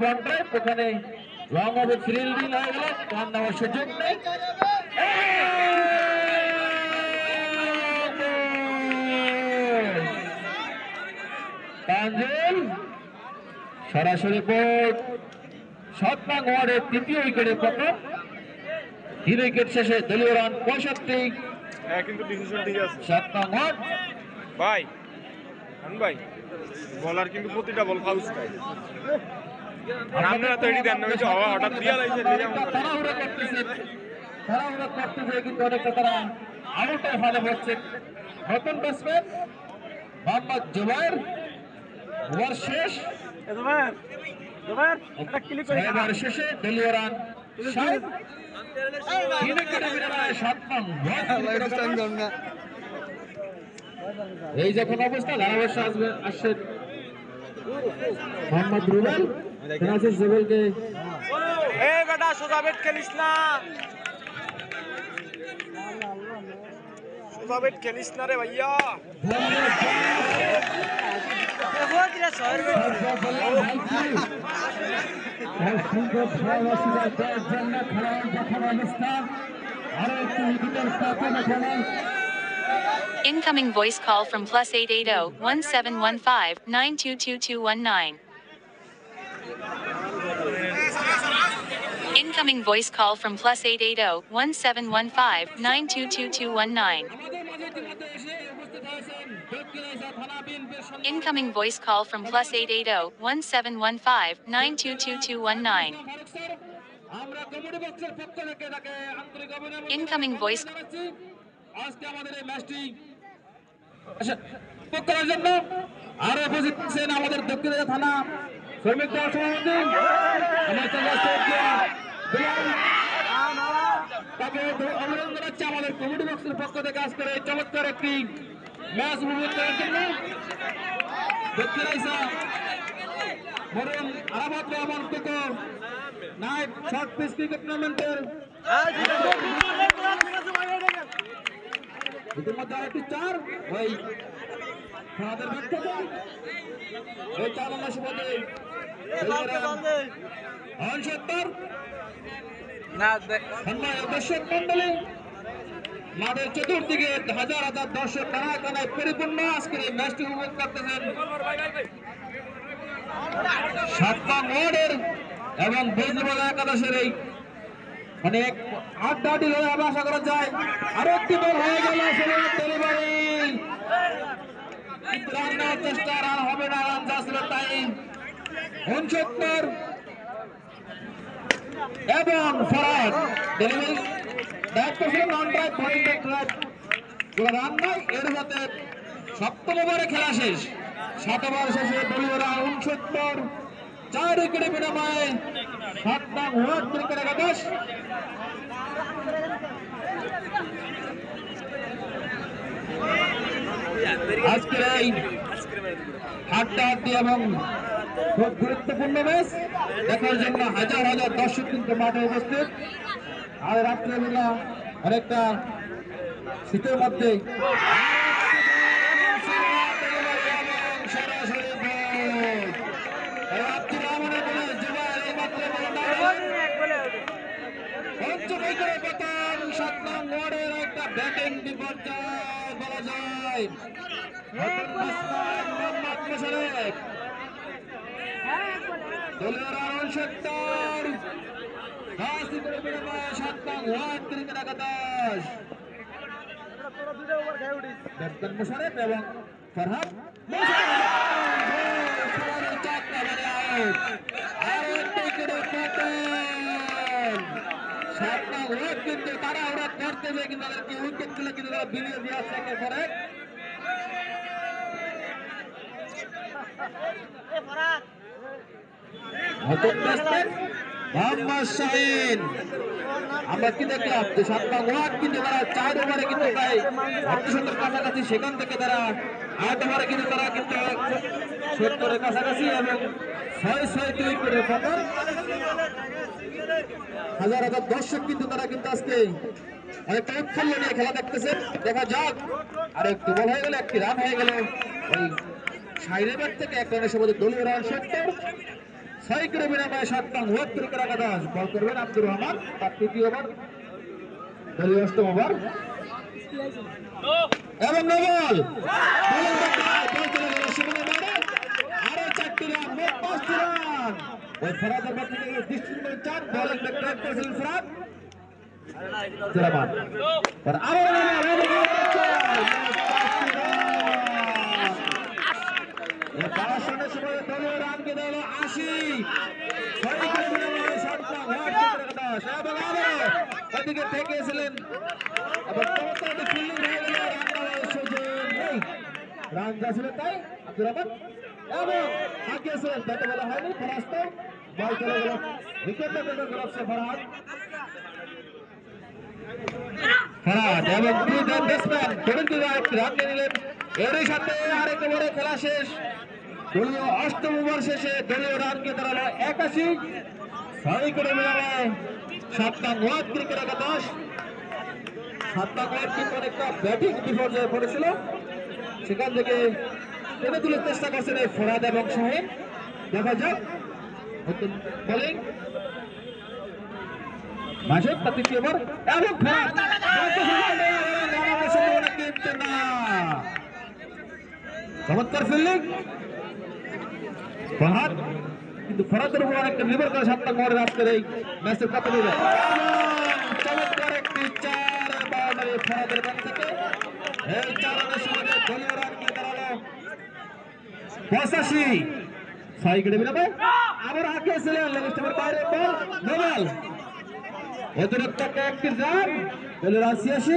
বল drive ওখানে long হবে fielding হয়ে গেল রান নেওয়ার সুযোগ নেই। সরাসরি বোর্ড সাত নং ওয়ার্ডের তৃতীয় উইকেটে পতন তিন উইকেট শেষে দলীয় রান পঁয়ষট্টি। হ্যাঁ নং ওয়ার্ড। ভাই ভাই বলার কিন্তু প্রতিটা বল ফাউস আপনারা দেন ওই হওয়া হঠাৎ দিয়া লাইছে তাড়াহুড়ো করতেছে তাড়াহুড়ো করতেছে কিন্তু অনেকটা তারা আউটের ফলে হচ্ছে। নতুন ব্যাটসম্যান মোহাম্মদ জুবাইর ওভার শেষ। ছয়বার শেষে দলীয় রান। ষাট তিন উইকেটে বিনিময়ে সাত এই যখন অবস্থা ধারাভাষ্য আসবে আসছে মোহাম্মদ রুবেল। ফ্রান্সিস জুবেলকে এ বেটা সোজা বেট খেলিস না সোজা বেট খেলিস না রে ভাইয়া Incoming voice call from plus oh, 880 1715 922219. Incoming voice call from plus oh, 880 1715 922219. Incoming voice call from plus oh, 880 1715 922219. আমরা কমিটি বক্সের পক্ষ থেকে তাকে আন্তরিক অভিনন্দন Incoming voice জানাচ্ছি। আজকে আমাদের এই ম্যাচটি আচ্ছা, উপভোগ করার জন্য আরো উপস্থিত আছেন আমাদের দক্ষিণ এলাকা থানা শ্রমিক দল সভাপতি। তাকে অভিনন্দন জানাচ্ছি আমাদের কমিটি বক্সের পক্ষ থেকে। আজকের এই চমৎকার একটি ম্যাচ উপভোগ করার জন্য। মরুন আরাবাদ রহমান টুকু নাইট শর্ট পিচ ক্রিকেট টুর্নামেন্টের ইতিমধ্যে আরেকটি চার ওই আমাদের দর্শক মন্ডলী মাঠের চতুর্দিকে হাজার হাজার দর্শক কানায় কানায় পরিপূর্ণ। আজকের এই ম্যাচটি উপভোগ করতেছেন সাতটা ওয়ার্ডের এবং বৈদ্যবাদ একাদশের এই মানে এক আড্ডাটি হয়ে আবার আশা করা যায়। আরও একটি বল হয়ে গেল ডেলিভারি। চেষ্টা রান হবে না রান যাচ্ছিল তাই উনসত্তর এবং ফরাদ। ডেলিভারি দায়িত্ব ছিল রান নাই, এর সাথে সপ্তম ওভারে খেলা শেষ। সাত শেষে দলীয় রান উনসত্তর। চার উইকেটে বিনিময়ে সাত নং ওয়ার্ড ক্রিকেট একাদশ। আজকের এই হাড্ডাহাড্ডি এবং খুব গুরুত্বপূর্ণ ম্যাচ। দেখার জন্য হাজার হাজার দর্শক কিন্তু মাঠে উপস্থিত। আর রাত্রেবেলা অনেকটা শীতের মধ্যে সাত নং ওয়ার্ডের একটা ব্যাটিং বিপর্যয় বলা যায়। মোশাররফ এবং ফরহাদ সাতটা ওয়ার্ড কিন্তু তারা ওরা করতে যায় কিন্তু তাদেরকে উইকেটগুলো কিন্তু তারা বিলিয়ে দিয়ে আসছে পর এক। নতুন ব্যাটসম্যান মোহাম্মদ শাহিন সেখান থেকে তারা আট ওভারে কিন্তু তারা কিন্তু সত্তরের কাছাকাছি এবং ছয় ছয় দুই করে হাজার হাজার দর্শক কিন্তু তারা কিন্তু আজকে অনেকটা উৎফুল্ল নিয়ে খেলা দেখতেছে। দেখা যাক আর একটু বল হয়ে গেলে, একটি রান হয়ে গেল ওই সাইরে ব্যাট থেকে এক রানের সময় দলীয় রান সত্তর ছয় করে বিনিময়ে সাত নং ওয়াত্তর করে একাদশ বল করবেন আব্দুর রহমান, তার তৃতীয় ওভার। দলীয় অষ্টম ওভার। এবং নবল আরও চারটি রান, মোট পাঁচটি রান। ওই ফরাদের বাদ থেকে দৃষ্টি চার বল ট্র্যাক আরও নবল আরও নবল চার মোট পাঁচটি রান এই পাঁচ রানের সময় দলীয় রানকে দেওয়া হলো আশি ছয় করে বিনিময়ে সাত নং ওয়াত্তর করে একাদশ এবং আবারও ওদিকে ঠেকিয়েছিলেন এবং চমৎকার একটি ফিল্ডিং হয়ে গেল রান দেওয়ার সুযোগ নেই রান যা ছিল তাই আব্দুর রহমান এবং হাঁকিয়েছিলেন ব্যাটে বলা হয়নি ফরাস্ত বল চলে গেল উইকেট গেছে ফরহাদ ফরহাদ এবং দুই ব্যাটসম্যান টোয়েন্টি একটি রান নিলেন। এরই সাথে আরেক ওভারে খেলা শেষ। দলীয় অষ্টম ওভার শেষে দলীয় রানকে দাঁড়াল একাশি। ছয় করে মেলানো সাত নং ওয়ার্ড ক্রিকেট একাদশ। সাত নং ওয়ার্ড কিন্তু অনেকটা ব্যাটিং বিপর্যয়ে পড়েছিল। সেখান থেকে টেনে তুলে চেষ্টা করছেন এই ফরাদ এবং শাহিন। দেখা যাক বোলিং তার তৃতীয় ওভার এবং ফরাদ। চমৎকার ফিল্ডিং ফরহাদ কিন্তু ফরহাদের উপর একটা নির্ভর করে সাতটা মোড়ে আজকের এই ম্যাচের কত নেবে। চমৎকার একটি চার বাউন্ডারি ফরহাদের থেকে। এই চার রানের সঙ্গে দলীয় রান নিয়ে দাঁড়াল পঁচাশি। ছয় কেটে আবার হাঁকিয়েছিলেন লেগেস্টের বাইরে বল। নোবেল। অতিরিক্ত কয়েকটি রান দলীয় রান ছিয়াশি।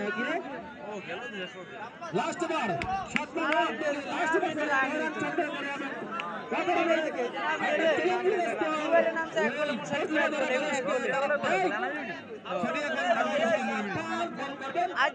এগিয়ে লাস্ট ওভার সাত নম্বর লাস্ট স্কোর আজ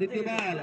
দ্বিতীয় বল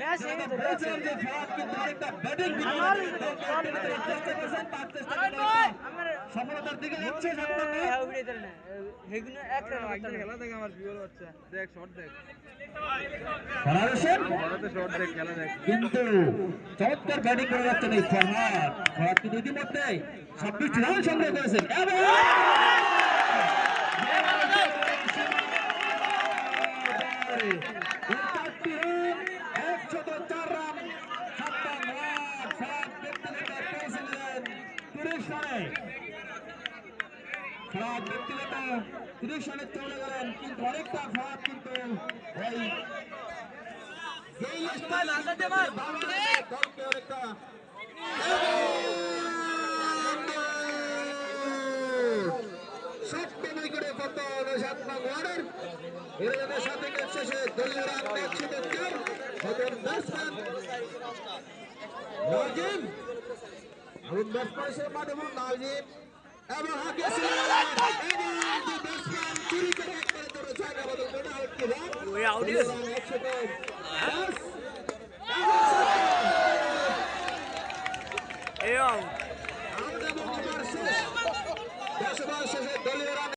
ম্যাচ এই তো দেখছেন আমার সফলতার দিকে যাচ্ছে ভিডিও দেন না হেগুনো এক রান মারতে খেলা দেখ আমার ভিউর হচ্ছে। দেখ শর্ট দেখ। শর্ট দেখ খেলা দেখ। কিন্তু চমৎকার ব্যাটিং করে যাচ্ছেন এই ফরহাদ। ফরহাদ কিন্তু ইতিমধ্যে ছাব্বিশটি রান সংগ্রহ করেছেন। এবং চারটি রান একশত চার রান ছাপ্পান্ন রান ফরহাদ ব্যক্তিগত পেয়েছিলেন তিরিশ রানে ফরহাদ ব্যক্তিগত রানে চলে গেলেন কিন্তু অনেকটা কিন্তু ওই সাথে শেষে দলীয় রান ব্যাটসম্যান নাজিম ব্যাটসম্যান হিসেবে নাজিম। এবং হাফি সিলেক্ট এই ব্যাটসম্যান চুরি করে একবারে করে জায়গা বদল করে আউট দিল ওই আউট দিল এই আউট